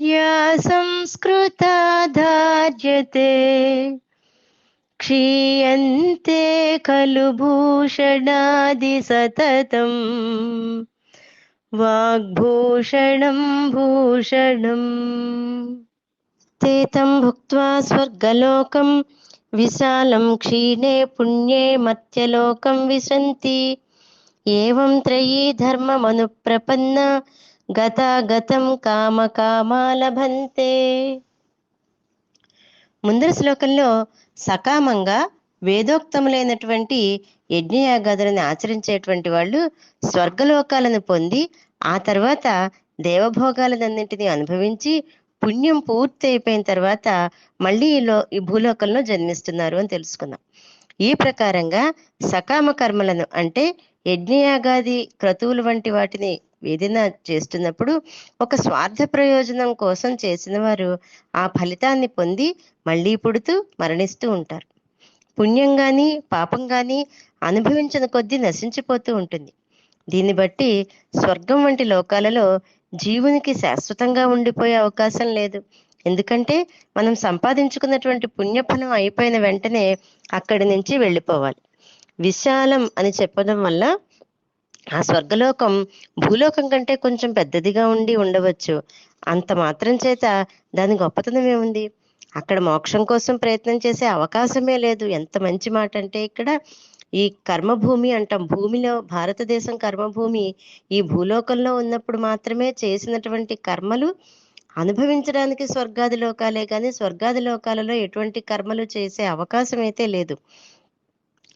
या संस्कृता धार्यते क्षीयन्ते खलु भूषणादिसततम् वाग्भूषणं भूषणम् ते तं भुक्त्वा स्वर्गलोकं विशालं क्षीणे पुण्ये मत्यलोकं विशन्ति एवं त्रयी धर्ममनुप्रपन्ना గతాగతం కామ కామాలభంతే ముందరి శ్లోకంలో సకామంగా వేదోక్తములైనటువంటి యజ్ఞయాగాదులను ఆచరించేటువంటి వాళ్ళు స్వర్గలోకాలను పొంది ఆ తర్వాత దేవభోగాలన్నింటినీ అనుభవించి పుణ్యం పూర్తి అయిపోయిన తర్వాత మళ్ళీ ఈ లో ఈ భూలోకంలో జన్మిస్తున్నారు అని తెలుసుకున్నాం ఈ ప్రకారంగా సకామ కర్మలను అంటే యజ్ఞయాగాది క్రతువులు వంటి వాటిని ఏదైనా చేస్తున్నప్పుడు ఒక స్వార్థ ప్రయోజనం కోసం చేసిన వారు ఆ ఫలితాన్ని పొంది మళ్ళీ పుడుతూ మరణిస్తూ ఉంటారు. పుణ్యం గాని పాపం గాని అనుభవించిన కొద్దీ నశించిపోతూ ఉంటుంది. దీన్ని బట్టి స్వర్గం వంటి లోకాలలో జీవునికి శాశ్వతంగా ఉండిపోయే అవకాశం లేదు. ఎందుకంటే మనం సంపాదించుకున్నటువంటి పుణ్యఫలం అయిపోయిన వెంటనే అక్కడి నుంచి వెళ్ళిపోవాలి. విశాలం అని చెప్పడం వల్ల ఆ స్వర్గలోకం భూలోకం కంటే కొంచెం పెద్దదిగా ఉండి ఉండవచ్చు. అంత మాత్రం చేత దాని గొప్పతనం ఏముంది? అక్కడ మోక్షం కోసం ప్రయత్నం చేసే అవకాశమే లేదు. ఎంత మంచి మాట అంటే ఇక్కడ ఈ కర్మభూమి అంటాం. భూమిలో భారతదేశం కర్మభూమి ఈ భూలోకంలో ఉన్నప్పుడు మాత్రమే చేసినటువంటి కర్మలు అనుభవించడానికి స్వర్గాది లోకాలే కానీ స్వర్గాది లోకాలలో ఎటువంటి కర్మలు చేసే అవకాశం అయితే లేదు.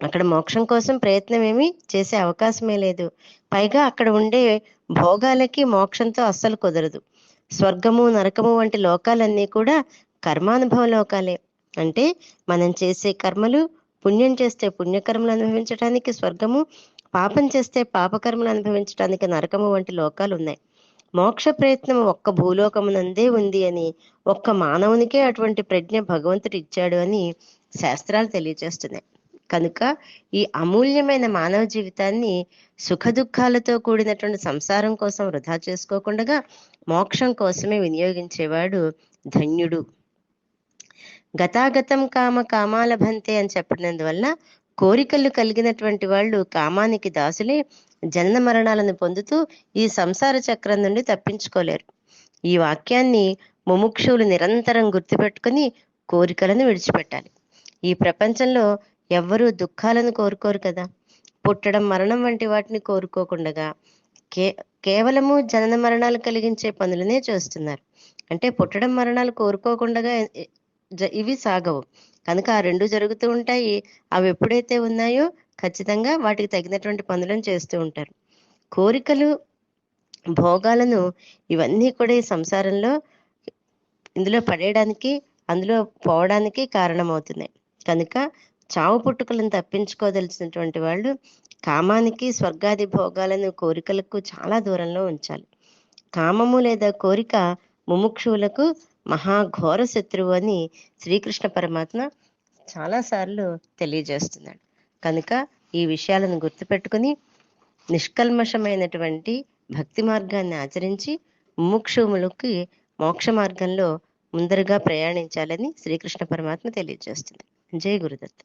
అక్కడ మోక్షం కోసం ప్రయత్నం ఏమి చేసే అవకాశమే లేదు. పైగా అక్కడ ఉండే భోగాలకి మోక్షంతో అస్సలు కుదరదు. స్వర్గము నరకము వంటి లోకాలన్నీ కూడా కర్మానుభవ లోకాలే. అంటే మనం చేసే కర్మలు పుణ్యం చేస్తే పుణ్యకర్మలు అనుభవించడానికి స్వర్గము పాపం చేస్తే పాపకర్మలు అనుభవించడానికి నరకము వంటి లోకాలు ఉన్నాయి మోక్ష ప్రయత్నం ఒక్క భూలోకమునందే ఉంది అని ఒక్క మానవునికే అటువంటి ప్రజ్ఞ భగవంతుడు ఇచ్చాడు అని శాస్త్రాలు తెలియజేస్తున్నాయి కనుక ఈ అమూల్యమైన మానవ జీవితాన్ని సుఖ దుఃఖాలతో కూడినటువంటి సంసారం కోసం వృధా చేసుకోకుండా మోక్షం కోసమే వినియోగించేవాడు ధన్యుడు. గతాగతం కామ కామాల భంతే అని చెప్పినందువల్ల కోరికలు కలిగినటువంటి వాళ్ళు కామానికి దాసులే జనన మరణాలను పొందుతూ ఈ సంసార చక్రం నుండి తప్పించుకోలేరు. ఈ వాక్యాన్ని ముముక్షువులు నిరంతరం గుర్తుపెట్టుకుని కోరికలను విడిచిపెట్టాలి. ఈ ప్రపంచంలో ఎవ్వరూ దుఃఖాలను కోరుకోరు కదా. పుట్టడం మరణం వంటి వాటిని కోరుకోకుండా కే కేవలము జనన మరణాలు కలిగించే పనులనే చేస్తున్నారు. అంటే పుట్టడం మరణాలు కోరుకోకుండా జ- ఇవి సాగవు. కనుక ఆ రెండు జరుగుతూ ఉంటాయి. అవి ఎప్పుడైతే ఉన్నాయో ఖచ్చితంగా వాటికి తగినటువంటి పనులను చేస్తూ ఉంటారు. కోరికలు భోగాలను ఇవన్నీ కూడా ఈ సంసారంలో ఇందులో పడేయడానికి అందులో పోవడానికి కారణమవుతున్నాయి. కనుక చావు పుట్టుకలను తప్పించుకోదలిచినటువంటి వాళ్ళు కామానికి స్వర్గాది భోగాలను కోరికలకు చాలా దూరంలో ఉంచాలి. కామము లేదా కోరిక ముముక్షువులకు మహాఘోర శత్రువు అని శ్రీకృష్ణ పరమాత్మ చాలాసార్లు తెలియజేస్తున్నాడు. కనుక ఈ విషయాలను గుర్తుపెట్టుకుని నిష్కల్మషమైనటువంటి భక్తి మార్గాన్ని ఆచరించి ముముక్షువులకి మోక్ష మార్గంలో ముందరగా ప్రయాణించాలని శ్రీకృష్ణ పరమాత్మ తెలియజేస్తుంది జై గురుదత్త